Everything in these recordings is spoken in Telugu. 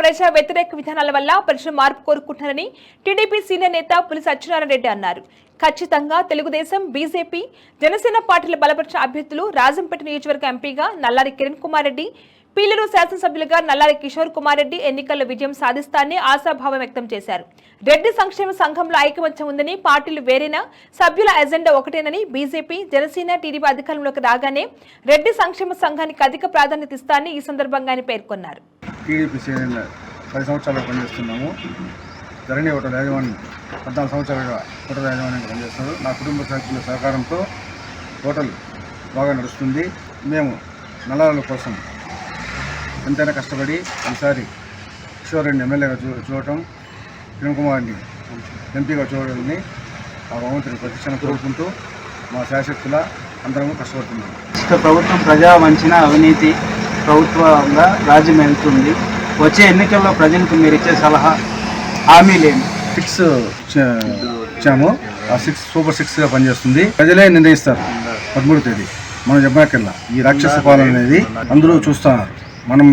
ప్రజా వ్యతిరేక విధానాల వల్ల ప్రజలు మార్పు కోరుకుంటున్నారని టీడీపీ సీనియర్ నేత పులి సత్యనారాయణ రెడ్డి అన్నారు. ఖచ్చితంగా తెలుగుదేశం బీజేపీ జనసేన పార్టీల బలపరిచిన అభ్యర్థులు రాజంపేట నియోజకవర్గ ఎంపీగా నల్లారి కిరణ్ కుమార్ రెడ్డి పీలూరు శాసనసభ్యులుగా నల్లారి కిషోర్ కుమార్ రెడ్డి ఎన్నికల్లో విజయం సాధిస్తారని ఆశాభావం వ్యక్తం చేశారు. రెడ్డి సంక్షేమ సంఘంలో ఐకమత్యం ఉందని పార్టీలు వేరేనా సభ్యుల ఎజెండా ఒకటేనని బీజేపీ జనసేన టీడీపీ అధికారంలోకి రాగానే రెడ్డి సంక్షేమ సంఘానికి అధిక ప్రాధాన్యత ఇస్తారని ఈ సందర్భంగా ఆయన పేర్కొన్నారు. టీడీపీ సీనియర్ పది సంవత్సరాలుగా పనిచేస్తున్నాము. ధరణి హోటల్ యాజమాన్యం పద్నాలుగు సంవత్సరాలుగా హోటల్ యాజమాన్యంగా పనిచేస్తున్నారు. నా కుటుంబ సభ్యుల సహకారంతో హోటల్ బాగా నడుస్తుంది. మేము నల్లాల కోసం ఎంతైనా కష్టపడి ఈసారి కిషోరెడ్డిని ఎమ్మెల్యేగా చూ చూడటం కిరణ్కుమార్ని ఎంపీగా చూడాలని ఆ భగవంతుని ప్రతిష్టను కోరుకుంటూ మా శాశక్తుల అందరము కష్టపడుతున్నాము ప్రభుత్వం ప్రజా వంచిన అవినీతి ప్రభుత్వంగా రాజ్యం వెళ్తుంది. వచ్చే ఎన్నికల్లో ప్రజలకు మీరు ఇచ్చే సలహా హామీలేమి సిక్స్ ఇచ్చాము. ఆ సిక్స్ సూపర్ సిక్స్గా పనిచేస్తుంది. ప్రజలే నిర్ణయిస్తారు పదమూడు తేదీ. మనం చెప్పనక్కర్లా. ఈ రాక్షస పాలన అనేది అందరూ చూస్తున్నారు. మనం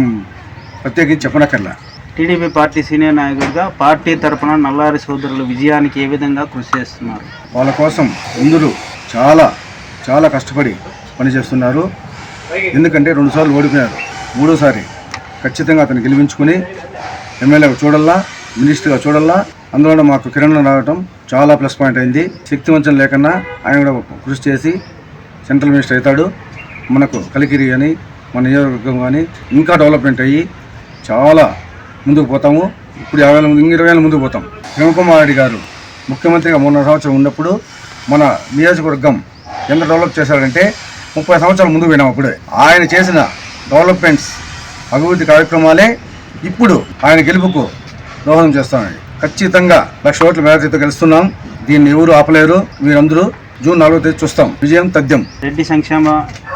ప్రత్యేకించి చెప్పనక్కర్లా. టీడీపీ పార్టీ సీనియర్ నాయకుడిగా పార్టీ తరపున నల్లారి సోదరుల విజయానికి ఏ విధంగా కృషి చేస్తున్నారు? వాళ్ళ కోసం అందరూ చాలా చాలా కష్టపడి పనిచేస్తున్నారు. ఎందుకంటే రెండుసార్లు ఓడిపోయారు. మూడోసారి ఖచ్చితంగా అతను గెలిపించుకుని ఎమ్మెల్యేగా చూడల్లా మినిస్టర్గా చూడల్లా. అందువల్ల మాకు కిరణ్ రావడం చాలా ప్లస్ పాయింట్ అయింది. శక్తివంచన లేకన్నా ఆయన కూడా కృషి చేసి సెంట్రల్ మినిస్టర్ అవుతాడు. మనకు కలికిరి కానీ మన నియోజకవర్గం కానీ ఇంకా డెవలప్మెంట్ అయ్యి చాలా ముందుకు పోతాము. ఇప్పుడు యాభై వేల ముందు ఇరవై వేల ముందుకు పోతాం. కిరణ్ రెడ్డి గారు ముఖ్యమంత్రిగా మూడున్నర సంవత్సరం ఉన్నప్పుడు మన నియోజకవర్గం ఎంత డెవలప్ చేశాడంటే ముప్పై సంవత్సరాల ముందుకు పోయినాం అప్పుడే. ఆయన చేసిన డెవలప్మెంట్స్ అభివృద్ధి కార్యక్రమాలే ఇప్పుడు ఆయన గెలుపుకు దోహదం చేస్తామండి ఖచ్చితంగా లక్ష ఓట్ల మేరతో గెలుస్తున్నాం. దీన్ని ఎవరు ఆపలేరు? మీరందరూ జూన్ నాలుగో తేదీ చూస్తాం. విజయం తథ్యం. రెడ్డి సంక్షేమ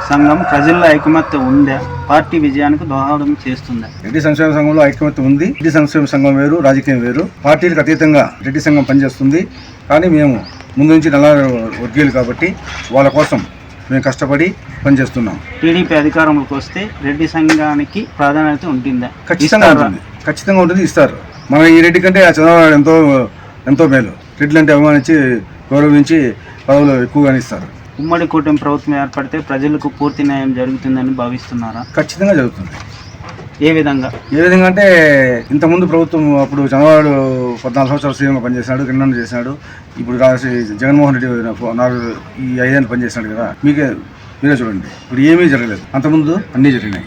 సంఘం ప్రజల్లో ఐకమత్యం ఉందా? పార్టీ విజయానికి దోహదం చేస్తుందా? రెడ్డి సంక్షేమ సంఘంలో ఐక్యమత్యం ఉంది. రెడ్డి సంక్షేమ సంఘం వేరు రాజకీయం వేరు. పార్టీలకు అతీతంగా రెడ్డి సంఘం పనిచేస్తుంది. కానీ మేము ముందు నుంచి నల్ల వర్గీయులు కాబట్టి వాళ్ళ కోసం మేము కష్టపడి పనిచేస్తున్నాం. టీడీపీ అధికారంలోకి వస్తే రెడ్డి సంఘానికి ప్రాధాన్యత ఉంటుందా? ఖచ్చితంగా? ఉంటుంది. ఖచ్చితంగా ఉంటుంది ఇస్తారు. మన ఈ రెడ్డి కంటే ఆ చంద్రబాబు ఎంతో ఎంతో మేలు. రెడ్లు అంటే అభిమానించి గౌరవించి పదవులు ఎక్కువగానే ఇస్తారు. ఉమ్మడి కూటమి ప్రభుత్వం ఏర్పడితే ప్రజలకు పూర్తి న్యాయం జరుగుతుందని భావిస్తున్నారా? ఖచ్చితంగా జరుగుతుంది. ఏ విధంగా? ఏ విధంగా అంటే ఇంతకుముందు ప్రభుత్వం అప్పుడు చంద్రబాబు పద్నాలుగు సంవత్సరాలు సీఎంగా పనిచేశాడు కింద చేశాడు. ఇప్పుడు జగన్మోహన్ రెడ్డి నాలుగు ఈ ఐదేళ్ళు పనిచేశాడు కదా. మీకే మీరే చూడండి. ఇప్పుడు ఏమీ జరగలేదు. అంతకుముందు అన్నీ జరిగినాయి.